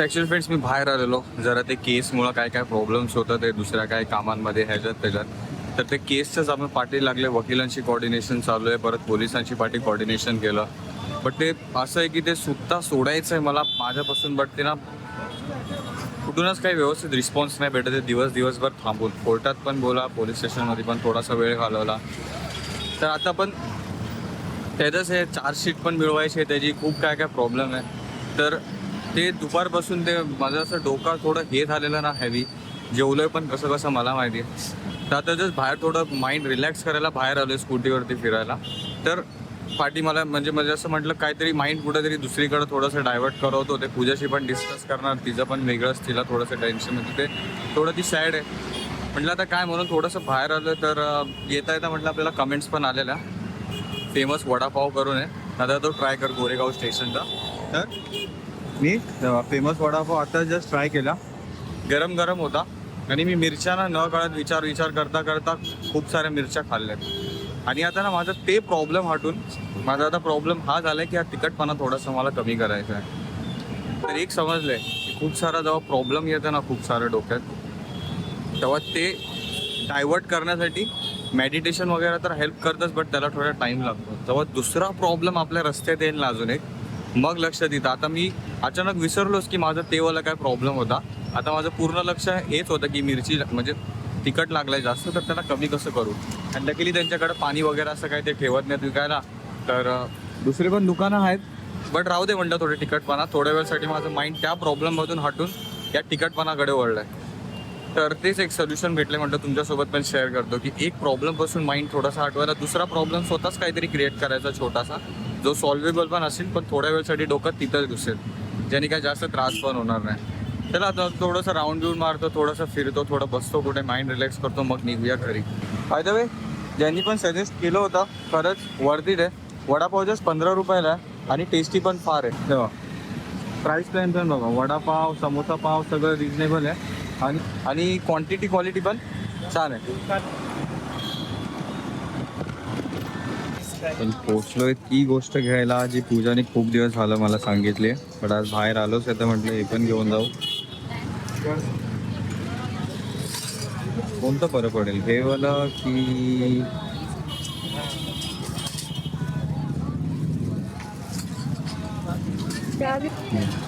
Actually friends मी बाहेर आलेलो. जरा ते केसमुळं काय काय प्रॉब्लेम्स होतात ते दुसऱ्या काय कामांमध्ये ह्याच्यात त्याच्यात. तर ते केसचंच आपण पाठी लागले. वकिलांशी कॉर्डिनेशन चालू आहे. परत पोलिसांची पाठी कॉर्डिनेशन केलं. बट ते असं आहे की ते सुद्धा सोडायचं आहे मला माझ्यापासून बट ते ना कुठूनच काही व्यवस्थित रिस्पॉन्स नाही भेटत ते दिवस दिवसभर थांबून. कोर्टात पण बोला पोलीस स्टेशनमध्ये पण थोडासा वेळ घालवला. तर आता पण त्यातच हे चार्जशीट पण मिळवायची आहे. त्याची खूप काय काय प्रॉब्लेम आहे. तर ते दुपारपासून ते माझं असं डोका थोडं हे झालेलं ना हॅवी जेवलोय पण कसं कसं मला माहिती आहे. तर आता जस्ट बाहेर थोडं माइंड रिलॅक्स करायला बाहेर आलो स्कूटीवरती फिरायला. तर पाठी मला म्हणजे म्हणजे असं म्हटलं काहीतरी माइंड कुठेतरी दुसरीकडे थोडंसं डायव्हर्ट करवतो. ते पूजाशी पण डिस्कस करणार तिचं पण वेगळंच तिला थोडंसं टेन्शन म्हणजे ते थोडं ती सॅड आहे. म्हटलं आता काय म्हणून थोडंसं बाहेर आलं तर येता येता म्हटलं आपल्याला कमेंट्स पण आलेल्या. फेमस वडापाव करून आहे. आता तो ट्राय कर गोरेगाव स्टेशनचा तर मी फेमस वडापाव आता जस्ट ट्राय केला. गरम गरम होता. आणि मी मिरच्या न कळत विचार विचार करता करता खूप साऱ्या मिरच्या खाल्ल्यात. आणि आता ना माझा ते प्रॉब्लेम हटून माझा आता प्रॉब्लेम हा झाला की हा तिखटपणा थोडासा मला कमी करायचा आहे. तर एक समजलंय की खूप सारा जेव्हा प्रॉब्लेम येतं ना खूप सारं डोक्यात तेव्हा ते डायव्हर्ट करण्यासाठी मेडिटेशन वगैरे तर हेल्प करतच बट त्याला थोडा टाईम लागतो. तेव्हा दुसरा प्रॉब्लेम आपल्या रस्त्यात येईल ना अजून एक मग लक्षात येतं आता मी अचानक विसरलोच की माझा तेवाला काय प्रॉब्लेम होता. आता माझं पूर्ण लक्ष हेच होतं की मिरची म्हणजे तिखट लागलाय जास्त तर त्याला कमी कसं करू? आणि लकीली त्यांच्याकडे पाणी वगैरे असं काही ते ठेवत नाहीत विकायला. तर दुसरी पण दुकानं आहेत. बट राहू दे म्हणलं थोडे तिखटपणा. थोड्या वेळसाठी माझं माइंड त्या प्रॉब्लेममधून हटून या तिखटपणाकडे वळलं आहे तर तेच एक सोल्युशन भेटले म्हटलं तुमच्यासोबत पण शेअर करतो की एक प्रॉब्लेमपासून माइंड थोडासा हटवायला. दुसरा प्रॉब्लेम स्वतःच काहीतरी क्रिएट करायचा छोटासा. जो सॉल्वेबल पण असेल पण थोड्या वेळसाठी डोकं तिथंच घुसेल. ज्याने काय जास्त त्रास पण होणार नाही. त्याला आता थोडंसं राऊंड बिऊंड मारतो थोडंसं फिरतो थोडं बसतो कुठे माइंड रिलॅक्स करतो मग निघूया घरी. बाय द वे ज्यांनी पण सजेस्ट केलं होतं खरंच वरती आहे. वडापाव जस्ट पंधरा रुपयाला आहे आणि टेस्टी पण फार आहे. तेव्हा प्राईस प्लॅन पण बघा. वडापाव समोसा पाव सगळं रिजनेबल आहे. आणि आणि क्वांटिटी क्वालिटी पण छान आहे. पण पोचलोय ती गोष्ट घ्यायला जी पूजाने खूप दिवस झालं मला सांगितले. पण आज बाहेर आलोच आहे तर म्हटलं हे पण घेऊन जाऊ. कोणतं बरं पडेल? हे वाला की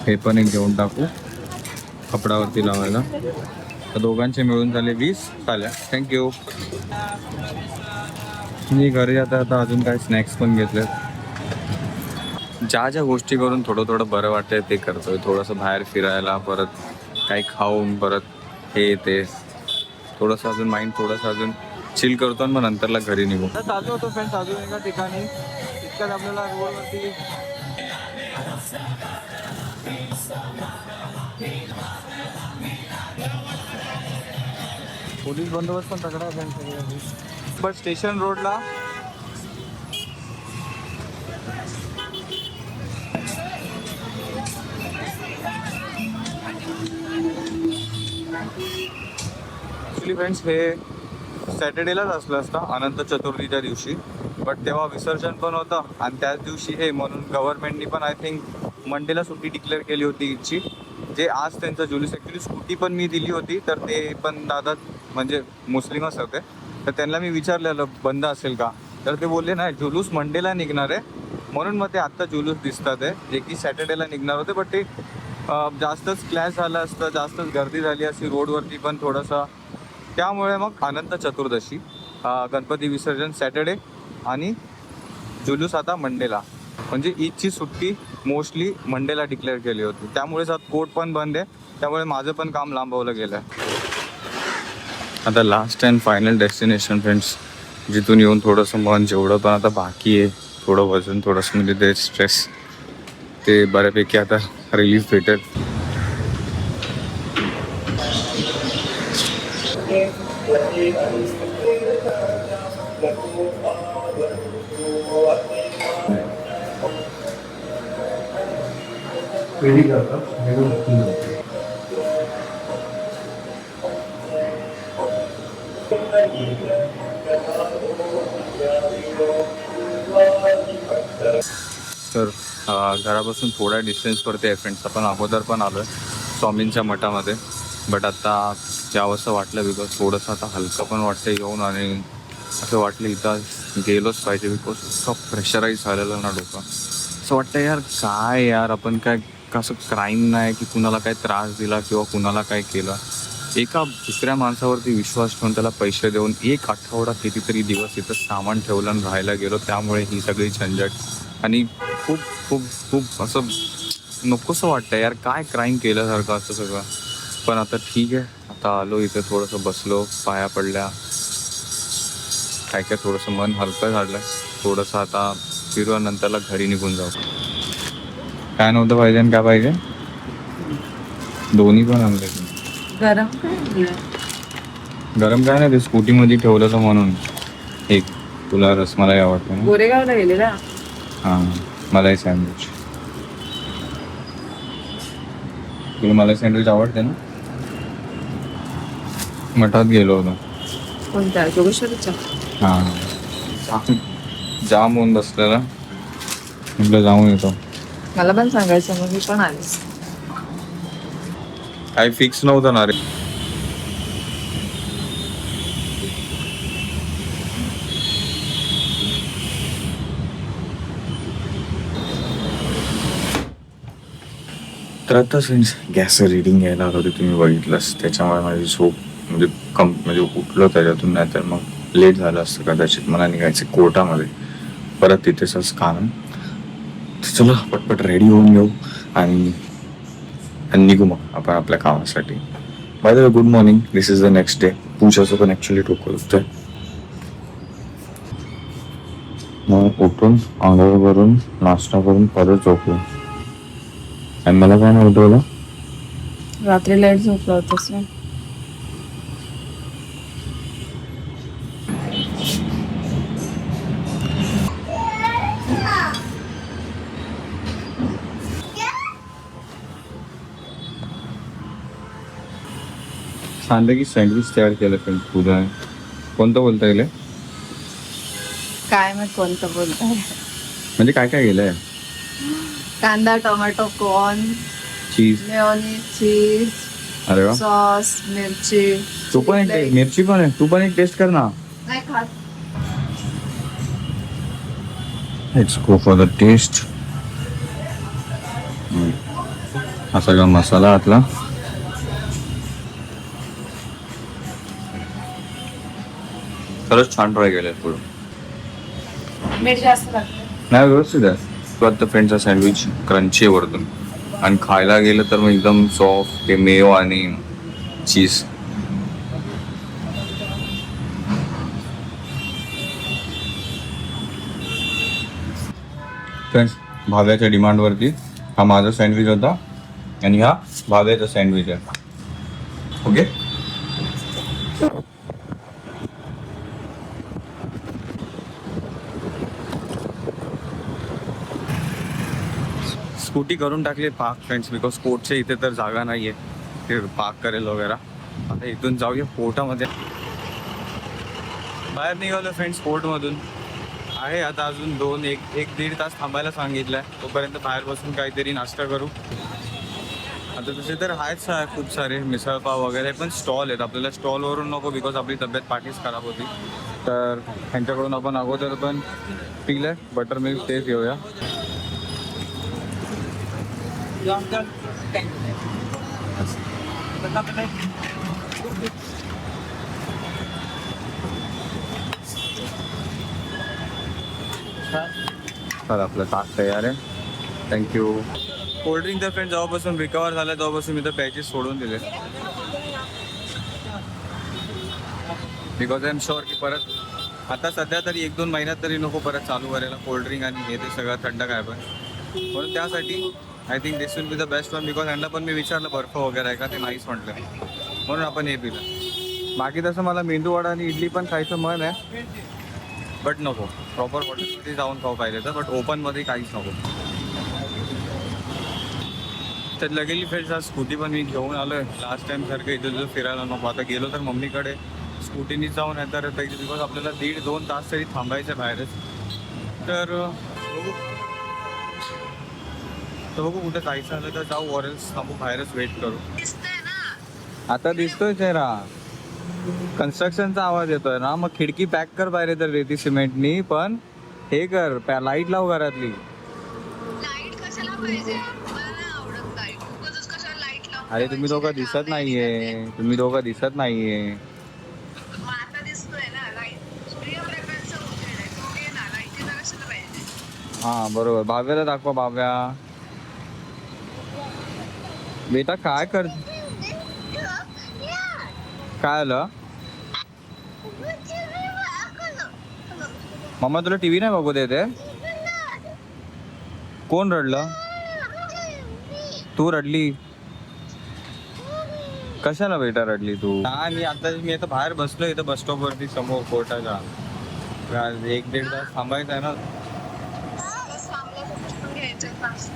हे पण एक घेऊन टाकू. कपडावरती लावायला. तर दोघांचे मिळून झाले वीस चालेल थँक्यू मी घरी आता आता अजून काही स्नॅक्स पण घेतले ज्या ज्या गोष्टी करून थोडं थोडं बरं वाटतंय ते करतोय. थोडंसं बाहेर फिरायला परत काही खाऊन परत हे ते. थोडंसं अजून माइंड थोडंसं अजून चिल करतो आणि मग नंतरला घरी निघू. चालू होतो फ्रेंड्स अजून एका ठिकाणी. आपल्याला रोडवरती पोलीस बंदोबस्त पण तगडा आहे बट स्टेशन रोडला ॲक्च्युली फ्रेंड्स हे सॅटर्डेलाच असलं असतं अनंत चतुर्थीच्या दिवशी. बट तेव्हा विसर्जन पण होतं आणि त्याच दिवशी हे म्हणून गव्हर्नमेंटनी पण आय थिंक मंडेला सुट्टी डिक्लेअर केली होती इथची. जे आज त्यांचा जुलूस ॲक्च्युली स्कूटी पण मी दिली होती तर ते पण दादा म्हणजे मुस्लिमच होते तर त्यांना मी विचारलेलं बंद असेल का? तर ते बोलले नाही जुलूस मंडेला निघणार आहे. म्हणून मग ते आत्ता जुलूस दिसतात आहे जे की सॅटर्डेला निघणार होते बट ते जास्तच क्लॅश झालं असतं जास्तच गर्दी झाली असती रोडवरती पण थोडंसं. त्यामुळे मग अनंत चतुर्दशी गणपती विसर्जन सॅटर्डे आणि जुलूस आता मंडेला म्हणजे ईदची सुट्टी मोस्टली मंडेला डिक्लेअर केली होती. त्यामुळेच आता कोर्ट पण बंद आहे. त्यामुळे माझं पण काम लांबवलं गेलं आहे. आता last and final destination friends जिथून येऊन थोडंसं मन जेवढं पण आता बाकी आहे थोडं वजन थोडंसं म्हणजे ते स्ट्रेस ते बऱ्यापैकी आता रिलीफ भेटेल. तर घरापासून थोड्या डिस्टन्सवरती आहे फ्रेंड्स आपण अगोदर पण आलो आहे स्वामींच्या मठामध्ये. बट आता यावंसं वाटलं बिकॉज थोडंसं आता हलकं पण वाटतं येऊन आणि असं वाटलं इथं गेलोच पाहिजे बिकॉज इतकं प्रेशराईज झालेलं ना डोकं. असं वाटतं यार काय यार आपण काय कसं क्राईम नाही की कुणाला काय त्रास दिला किंवा कुणाला काय केलं. एका दुसऱ्या माणसावरती विश्वास ठेवून त्याला पैसे देऊन एक आठवडा कितीतरी दिवस इथं सामान ठेवलं आणि राहायला गेलो. त्यामुळे ही सगळी झंझट. आणि खूप खूप खूप असं नकोसं वाटतं यार काय क्राईम केल्यासारखं असं सगळं. पण आता ठीक आहे. आता आलो इथं थोडंसं बसलो पाया पडल्या. काय काय थोडंसं मन हलकं झालं. थोडंसं आता फिरवानंतरला नंतरला घरी निघून जाऊ. काय नव्हतं पाहिजे आणि काय पाहिजे? दोन्ही पण आणले. गरम काय गरम काय नाही ते स्कूटीमध्ये ठेवलं तर म्हणून. एक तुला रसमलाई आवडते ना. गोरेगावला गेलेला हां मलाई सँडविच तुला मलाई सँडविच आवडते ना? मठात गेलो होतो. जोगेश्वरीच्या हां. जाम होऊन बसलेला. म्हटलं जाऊन येतो. मला पण सांगायचं मग मी पण आले. काही फिक्स नव्हतं ना रे. तर आता फ्रेंड्स गॅसचं रिडिंग घ्यायला आलो होते तुम्ही बघितलंस त्याच्यामुळे माझी झोप म्हणजे कम म्हणजे उठलो त्याच्यातून नाही तर मग लेट झालं असतं कदाचित. मला निघायचं कोर्टामध्ये. परत तिथेच असं काम. चला पटपट रेडी होऊन घेऊ आणि आणि निघू मग आपण आपल्या कामासाठी. By the good morning this is the next day पूजाचं पण ॲक्च्युली डोकं दुखतंय. मग उठून आंघोळ करून नाश्ता करून परत झोपलो आणि मला काय नव्हतं रात्री लाइट झोपला होतास सांगते की सँडविच तयार केलं फ्रेंड पूजा कोणतं बोलता येईल काय मग कोणतं बोलताय. म्हणजे काय काय केलंय कांदा tomato corn cheese mayonnaise cheese अरे वा. सॉस मिरची. तू पण एक मिरची पण आहे. तू पण एक टेस्ट कर ना. नाही खात. Let's go for the taste हा सगळा मसाला आतला. खरंच छान ट्राय केलं पुढं. मीठ जास्त लागतं. नाही व्यवस्थित आहे. तू आता फ्रेंडचा सँडविच क्रंची आहे वरतून. आणि खायला गेलं तर मग एकदम सॉफ्ट ते मेयो आणि चीज फ्रेंड्स भाव्याच्या डिमांडवरती हा माझा सँडविच होता आणि हा भाव्याचा सँडविच आहे. ओके स्कूटी करून टाकली पार्क फ्रेंड्स बिकॉज कोर्टच्या इथे तर जागा नाही आहे ते पार्क करेल वगैरे. आता इथून जाऊया कोर्टामध्ये. बाहेर निघालो फ्रेंड्स कोर्टमधून आहे आता अजून दोन एक एक दीड तास थांबायला सांगितलं आहे तोपर्यंत बाहेर बसून काहीतरी नाश्ता करू. आता तसे तर आहेच सा- खूप सारे मिसळपाव वगैरे पण स्टॉल आहेत. आपल्याला स्टॉलवरून नको बिकॉज आपली तब्येत पाठीच खराब होती. तर त्यांच्याकडून आपण अगोदर पण पिलं बटर मिल्क तेच घेऊया तर आपलं ताक तयार आहे. थँक्यू कोल्ड्रिंक तर फ्रेंड जेव्हापासून रिकवर झालं तेव्हापासून मी तर प्यायचे सोडून दिले. बिकॉज आय एम शुअर की परत आता सध्या तरी एक दोन महिन्यात तरी नको परत चालू करायला. कोल्ड्रिंक आणि हे ते सगळं थंड काय पण. म्हणून त्यासाठी I think this will be the best one because यांना पण मी विचारलं बर्फ वगैरे आहे का? ते नाहीच म्हटलं. म्हणून आपण हे पिलं. बाकी तसं मला मेंदू वडा आणि इडली पण खायचं मन आहे. बट नको. प्रॉपर हॉटेलमध्ये जाऊन खाऊ पाहिजे तर बट ओपनमध्ये काहीच नको. तर लगेली फ्रेंड्स आज स्कूटी पण मी घेऊन आलो आहे लास्ट टाइम सारखं इथं तिथं फिरायला नको. आता गेलो तर मम्मीकडे स्कूटीनीच जाऊन येतात. बिकॉज आपल्याला दीड दोन तास तरी थांबायचं आहे बाहेरच. तर तर बघू कुठे जायचं आलं तर जाऊ वॉरेल्स थांबू बाहेरच वेट करू. आता दिसतोय चेहरा. कन्स्ट्रक्शनचा आवाज येतोय ना. मग खिडकी पॅक कर बाहेर तर रेती सिमेंटनी पण हे कर लाइट लाव घरातली. अरे तुम्ही दोघं दिसत नाहीये. तुम्ही दोघं दिसत नाहीये. आता हा बरोबर. भाव्याला दाखवा भाव्या बेटा काय कर काय आलं? मम्मा तुला टीव्ही नाही बघू देते कोण रडलं? तू रडली. कशाला बेटा रडली तू? हा मी आता मी आता बाहेर बसलो इथं बस स्टॉप वरती समोर कोर्टाच्या एक दीड तास थांबायचं आहे ना बस थांबलं पण घ्यायचं तास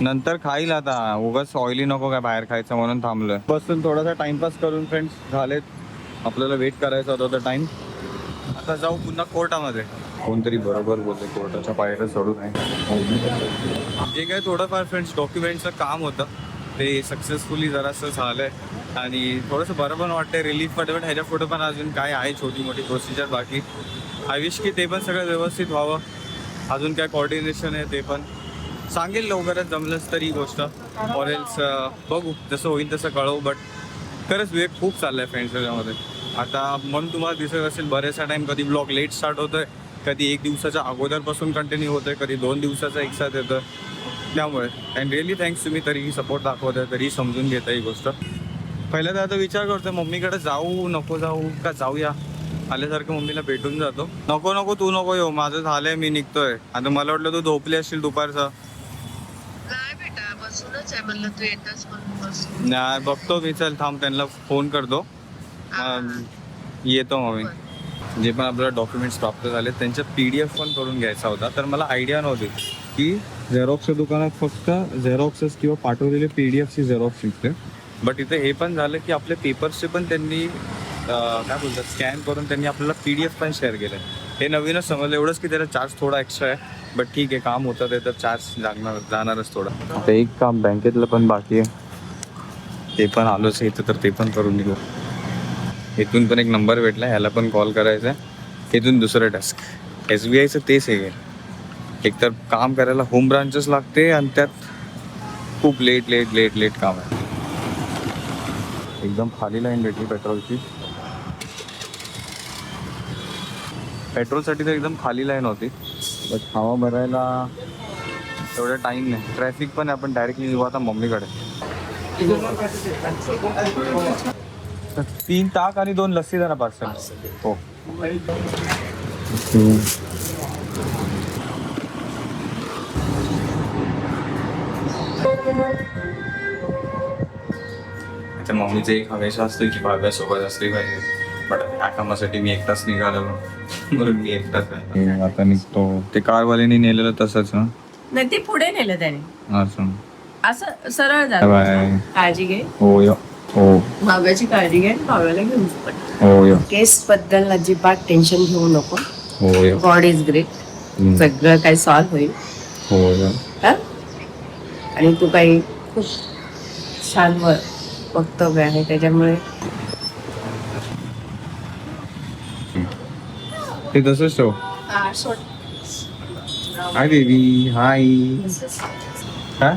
नंतर खाईल आता. उगाच ऑइली नको काय बाहेर खायचं म्हणून थांबलोय. बसून थोडासा टाइमपास करून फ्रेंड्स झालेत. आपल्याला वेट करायचा होता तर टाइम आता जाऊ पुन्हा कोर्टामध्ये. कोणतरी बरोबर बोलते कोर्टाच्या पायऱ्या चढू नाही जे काय थोडंफार फ्रेंड्स डॉक्युमेंटचं काम होतं. ते सक्सेसफुली जरासं झालंय. आणि थोडंसं बरं पण वाटतंय. रिलीफ वाटतं पण ह्याच्या पुढे पण अजून काय आहे छोटी मोठी प्रोसिजर बाकी. आय विश की ते पण सगळं व्यवस्थित व्हावं. अजून काय कॉर्डिनेशन आहे ते पण. सांगेल लवकरच जमलंच तरी ही गोष्ट. ऑरेल्स बघू जसं होईल तसं कळवू बट खरंच वेळ खूप चाललाय फ्रेंड्स त्याच्यामध्ये आता म्हणून तुम्हाला दिसत असेल बरेचसा टाइम कधी ब्लॉग लेट स्टार्ट होतोय कधी एक दिवसाच्या अगोदरपासून कंटिन्यू होतोय कधी दोन दिवसाचा एक साथ येतं त्यामुळे अँड रिअली थँक्स तुम्ही तरीही सपोर्ट दाखवत आहे तरी समजून घेता ही गोष्ट. पहिल्यांदा आता विचार करतोय मम्मीकडे जाऊ नको जाऊ का जाऊया? आल्यासारखं मम्मीला भेटून जातो. नको नको तू नको येऊ माझं झालंय मी निघतोय. आता मला वाटलं तू झोपली असशील दुपारचा. बसूनच आहे म्हणलं तू येतच म्हणून बस नाही बघतो मी चल थांब त्यांना फोन करतो. येतो मग मी. जे पण आपल्याला डॉक्युमेंट्स प्राप्त झाले त्यांच्या पी डी एफ पण करून घ्यायचा होता. तर मला आयडिया नव्हती की झेरॉक्सच्या दुकानात फक्त झेरॉक्सेस किंवा पाठवलेले पी डी एफची झेरॉक्स विकते बट इथे हे पण झालं की आपले पेपर्सचे पण त्यांनी काय बोलतात स्कॅन करून त्यांनी आपल्याला पी डी एफ पण शेअर केलं. हे नवीनच समजलं. एवढंच की त्याला चार्ज थोडा एक्स्ट्रा आहे. बट ठीक आहे काम होतं ते तर चार्ज लागणार जाणारच थोडा. आता एक काम बँकेतलं पण बाकी आहे. ते पण आलोच इथं तर ते पण करून निघू इथून पण एक नंबर भेटला ह्याला पण कॉल करायचा आहे. इथून दुसरं टास्क एस बी आयचं तेच आहे. एक तर काम करायला होम ब्रांचेस लागते आणि त्यात खूप लेट लेट लेट लेट काम आहे. एकदम खाली लाईन भेटली पेट्रोलची पेट्रोलसाठी तर एकदम खाली लाईन होती. बट हवा भरायला एवढा टाईम नाही. ट्रॅफिक पण आपण डायरेक्टली येऊ आता मम्मीकडे. तर तीन ताक आणि दोन लस्सी जरा पार्सल हो. मम्मीचं एक हमेशा असतं की भाव्या सोबत असली पाहिजे? बट कामासाठी मी एकटाच निघालेलो. म्हणून मी एकटाच आहे. आता निघतो. ते कारवाल्याने नेलेलं तसंच ना नाही ते पुढे नेलं त्याने. असं. असं सरळ बाय. काळजी घे. हो य. हो. भाव्याची काळजी घे आणि घेऊन जा. पण हो य. केस बद्दल अजिबात टेन्शन घेऊ नको. हो य. God is great. हम्म. सगळं काही सॉल्व्ह होईल. हो य. हा? आणि तू काही खूप छान व- वक्तव्य आहे. त्याच्यामुळे ते तसंच ठेव हाय बेबी हाय काय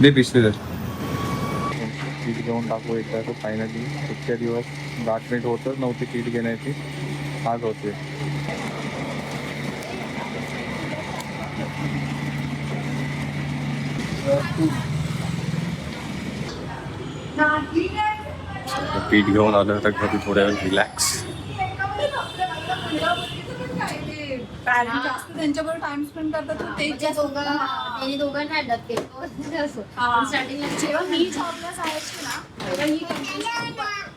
दे पिशवी दे किट घेऊन टाकू एकदा तर फायनली इतक्या दिवस गाठ भेट होतच नव्हती किट घेण्याची आज होते पीठ घेऊन आलं तर घरी थोड्या वेळ रिलॅक्स पॅरेंट जास्त त्यांच्याबरोबर टाइम स्पेंड करतात तर ते त्या दोघांना त्यांनी दोघांना अडत केलं. स्टार्टिंगला जेव्हा मी जॉबला जायची ना तेव्हा ही त्यांची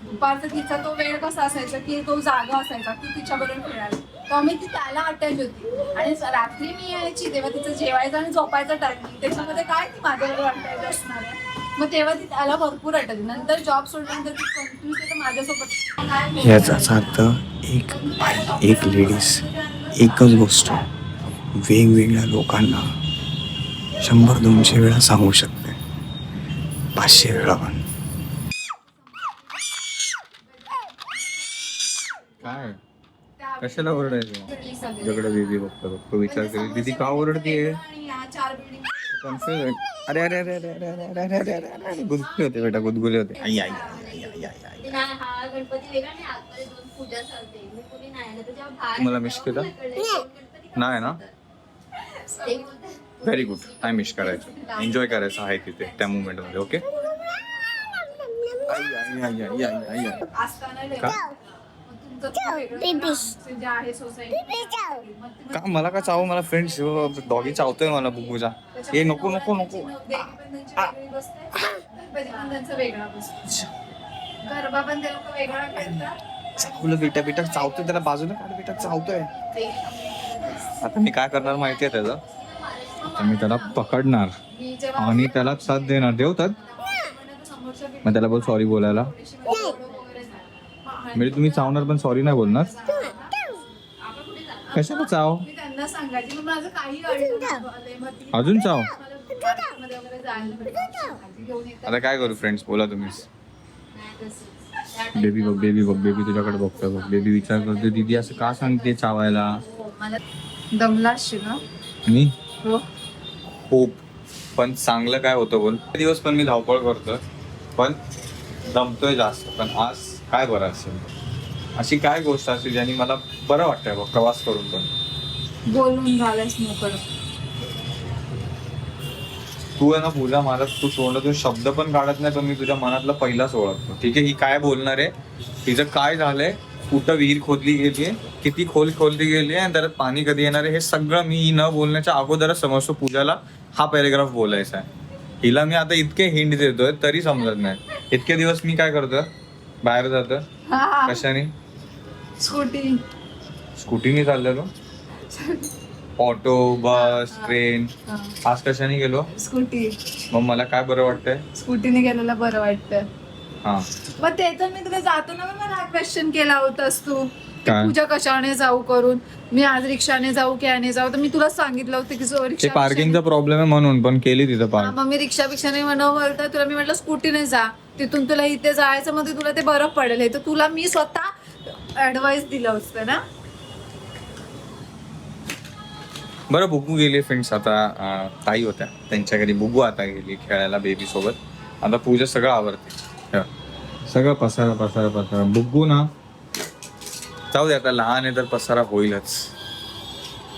दुपारचा तिचा तो वेळ कसा असायचा की तो जागा असायचा की तिच्याबरोबर खेळायला. तेव्हा मी ती त्याला अटॅच होती. आणि रात्री मी यायची तेव्हा तिचं जेवायचं आणि झोपायचं टायमिंग त्याच्यामध्ये काय ती माझ्याबरोबर अटॅच असणार आहे? मग तेव्हा ती त्याला भरपूर अटॅच नंतर जॉब सोडल्यानंतर ती कंटिन्यू माझ्यासोबत. याचाच अर्थ एक बाई एक लेडीज एकच गोष्ट वेगवेगळ्या लोकांना शंभर दोनशे वेळा सांगू शकते पाचशे वेळा पण काय कशाला ओरडायचं तुझ्याकडे बेबी बघतो बघतो विचार करेल दीदी का ओरडतीये. अरे अरे अरे अरे अरे अरे अरे अरे अरे अरे अरे गुदगुले होते बेटा गुदगुले होते आई आई आई आई आई आई नाही, हा गणपती वेगळा आणि आतमध्ये दोन पूजा चालते तुम्हाला मिस केलं? नाही ना? व्हेरी गुड नाही मिस करायचं. एन्जॉय करायचं आहे तिथे त्या मुवमेंटमध्ये ओके का? मला का चावू? मला फ्रेंड्स डॉगी चावतोय मला बुबूचा हे नको नको नको. गरबा पण ते लोक वेगळा खेळतात चावलं बेटा बेटा चावतोय त्याला बाजूने काढ बेटा चावतोय. आता मी काय करणार माहिती आहे त्याचं? आता मी त्याला पकडणार. आणि त्याला साथ देणार. देवतात मग त्याला बोल सॉरी बोलायला. म्हणजे तुम्ही चावणार पण सॉरी नाही बोलणार? कशाला चाव? अजून चाव. आता काय करू फ्रेंड्स बोला तुम्ही. बेबी बघ बेबी बघ बेबी तुझ्याकडे बघतोय बघ. बेबी विचार करते दीदी असं का सांगते चावायला? मला दमला असशील ना? मी? हो. खूप. पण चांगलं काय होतं बोल. दिवस पण मी धावपळ करतोय. पण दमतोय जास्त. पण आज काय बरं असेल? अशी काय गोष्ट असेल ज्याने मला बरं वाटतंय बघ प्रवास करून पण. बोलून झालंच मोकळं. तू आहे ना पूजा मला तू तोंडातून शब्द पण काढत नाही पण मी तुझ्या मनातला पहिलाच ओळखतो. ठीक आहे ही काय बोलणार आहे? तिचं काय झालंय? कुठं विहीर खोदली गेली किती खोल खोदली गेली आणि त्यात पाणी कधी येणार आहे? हे सगळं मी न बोलण्याच्या अगोदरच समजतो. पूजाला हा पॅरेग्राफ बोलायचा आहे. हिला मी आता इतके हिंट देतोय तरी समजत नाही. इतके दिवस मी काय करतोय? बाहेर जातोय? हा. कशाने? स्कूटी स्कूटीने चाललेलो? Auto bus train. आज कशाने गेलो? स्कूटी. मग मला काय बरं वाटतंय? स्कूटीने गेलेलं बरं वाटतं हा. मग ते तर मी तुला जाताना पण मला हा क्वेश्चन केला होतास तू. की काय? पूजा कशाने जाऊ करून? मी आज रिक्षाने जाऊ की याने जाऊ? तर मी तुला सांगितलं होतं की जो ते रिक्षा पार्किंगचा प्रॉब्लेम आहे म्हणून पण केली तिथं हा, पार्क मग मी रिक्षा पिक्षाने म्हणून तर तुला मी म्हटलं स्कूटीने जा. तिथून तुला इथे जायचं मग ते तुला ते बरं पडेल. हे तर तुला मी स्वतः ऍडवाइस दिलं असतं ना? बरं बुगू गेली फ्रेंड्स आता ताई होत्या. त्यांच्या घरी बुगू आता गेली खेळायला बेबी सोबत. आता पूजा सगळं आवडते. सगळं पसारा पसारा पसारा. बुगू ना. जाऊ दे आता लहान आहे तर पसारा होईलच.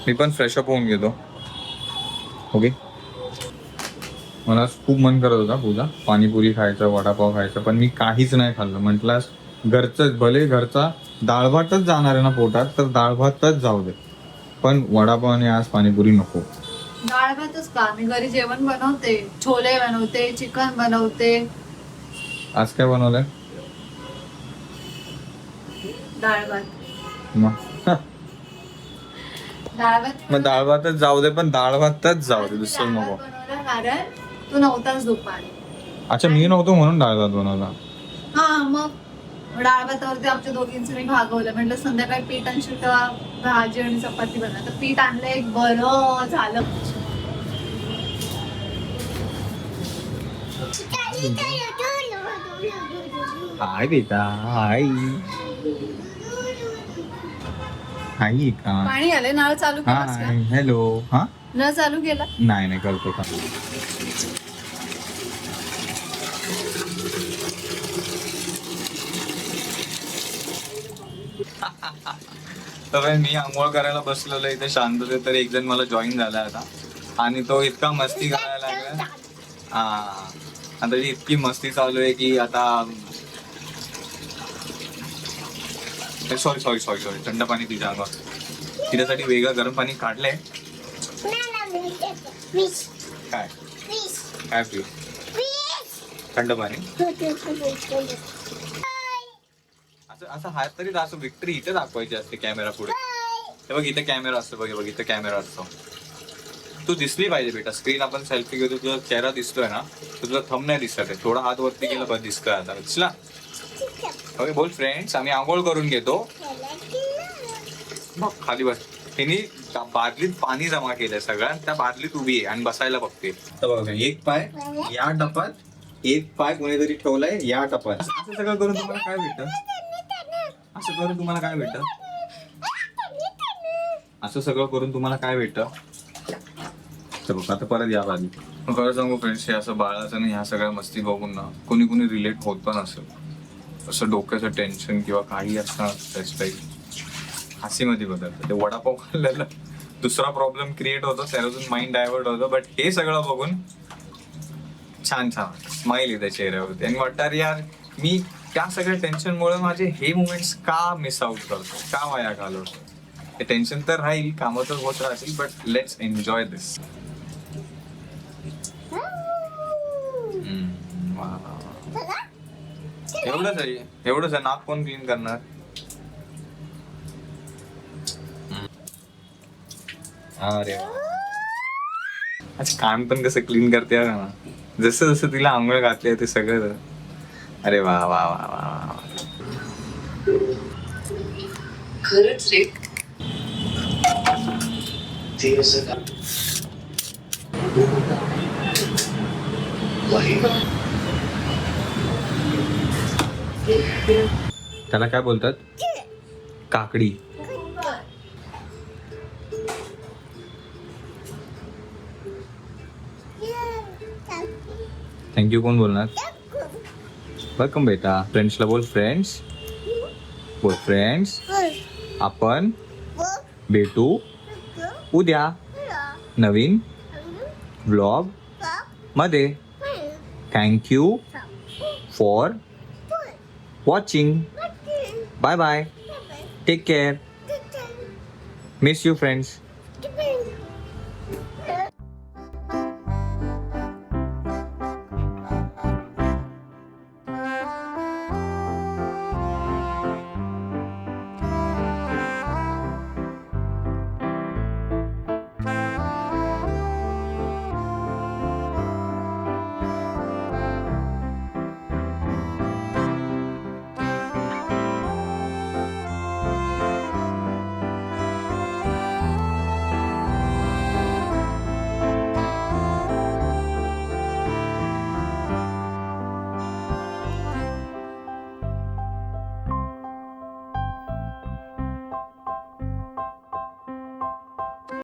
मी पण फ्रेश अप होऊन गेलो. ओके? मला खूप मन करत होता पूजा. पाणीपुरी खायचं वडापाव खायचं पण मी काहीच नाही खाल्लं. म्हटलं घरचंच भले घरचा डाळ भातच जाणार आहे ना पोटात तर डाळ भातच जाऊ दे. पण वडापाव आणि आज पाणीपुरी नको. डाळ भातच का मी घरी जेवण बनवते. छोले बनवते चिकन बनवते. आज काय बनवलंय? डाळ भात मग? डाळ भात मग डाळ भातच जाऊ दे पण डाळ भातच जाऊ दे दुसरं नको. बनवला कारण तू नव्हताच दुपारी. अच्छा मी नव्हतो म्हणून डाळ भात बनवला. हा मग? डाळ भातावरती आमच्या दोघींचं मी भागवलं. म्हटलं संध्याकाळी पीठ आणशील तेव्हा भाजी आणि चपाती बनवा तर पीठ आणलं एक बरं झालं. हाय बेटा हाय. हाय का पाणी आले नळ चालू केलास का हाय हॅलो हा? नळ चालू केला? नाही नाही करतो का तर मी आंघोळ करायला बसलेलो इथे शांतते तर एक जण मला जॉईन झाला आता. आणि तो इतका मस्ती करायला लागला. हा. आता इतकी मस्ती चालू आहे की आता सॉरी सॉरी सॉरी सॉरी थंड पाणी तुझ्या अंगावर तिच्यासाठी वेगळं गरम पाणी काढलंय. काय? काय पिऊ? थंड पाणी. असं असं हात तरी असं विक्टरी इथे दाखवायची असते कॅमेरा पुढे. हे बघ इथे कॅमेरा असतो बघ बघ इथे कॅमेरा असतो. तू दिसली पाहिजे बेटा. स्क्रीन आपण सेल्फी घेतो तुझा चेहरा दिसतोय ना तुझा थंब नाही दिसत आहे. थोडा हात वरती गेला पण दिसतोय आता. दिसला ओके बोल फ्रेंड्स आम्ही आंघोळ करून घेतो. मग खाली बस. तिने बादलीत पाणी जमा केलंय सगळं त्या बादलीत उभी आहे आणि बसायला बघते. तर बघा एक पाय या टपात एक पाय कोणीतरी ठेवलाय या टपात असं सगळं करून तुम्हाला काय भेटत? असं करून तुम्हाला काय भेटत? असं सगळं करून तुम्हाला काय भेटतं? तर बघ आता परत या मग खरं सांगू फ्रेंड्स हे असं बाळाचं आणि ह्या सगळ्या मस्ती बघून ना कोणी कोणी रिलेट होत पण असेल. असं डोक्याचं टेन्शन किंवा काही असणार त्याच हसीमध्ये बदलतं. ते वडापाव खाल्ल्याला दुसरा प्रॉब्लेम क्रिएट होतो त्याच्यातून माइंड डायव्हर्ट होतं. बट हे सगळं बघून छान छान स्माइल येते चेहऱ्यावरती. आणि वाटतं यार मी त्या सगळ्या टेन्शनमुळे माझे हे मुमेंट्स का मिस आउट करतो? का वाया घालवतो? हे टेन्शन तर राहील कामं तर होत राहतील बट लेट्स एन्जॉय दिस एवढंच आहे एवढंच आहे. नाक कोण क्लीन करणार? अरे वा. आज कान पण कसं क्लीन करते ना जसं जसं तिला आंघोळ घातली ते सगळं अरे वा वा वा वा वा. खरंच रे. ते असं का? त्याला काय बोलतात? काकडी. थँक्यू कोण बोलणार? वेलकम बेटा फ्रेंड्सला बोल फ्रेंड्स बोल फ्रेंड्स आपण भेटू उद्या नवीन ब्लॉग मध्ये thank you for watching bye bye take care miss you friends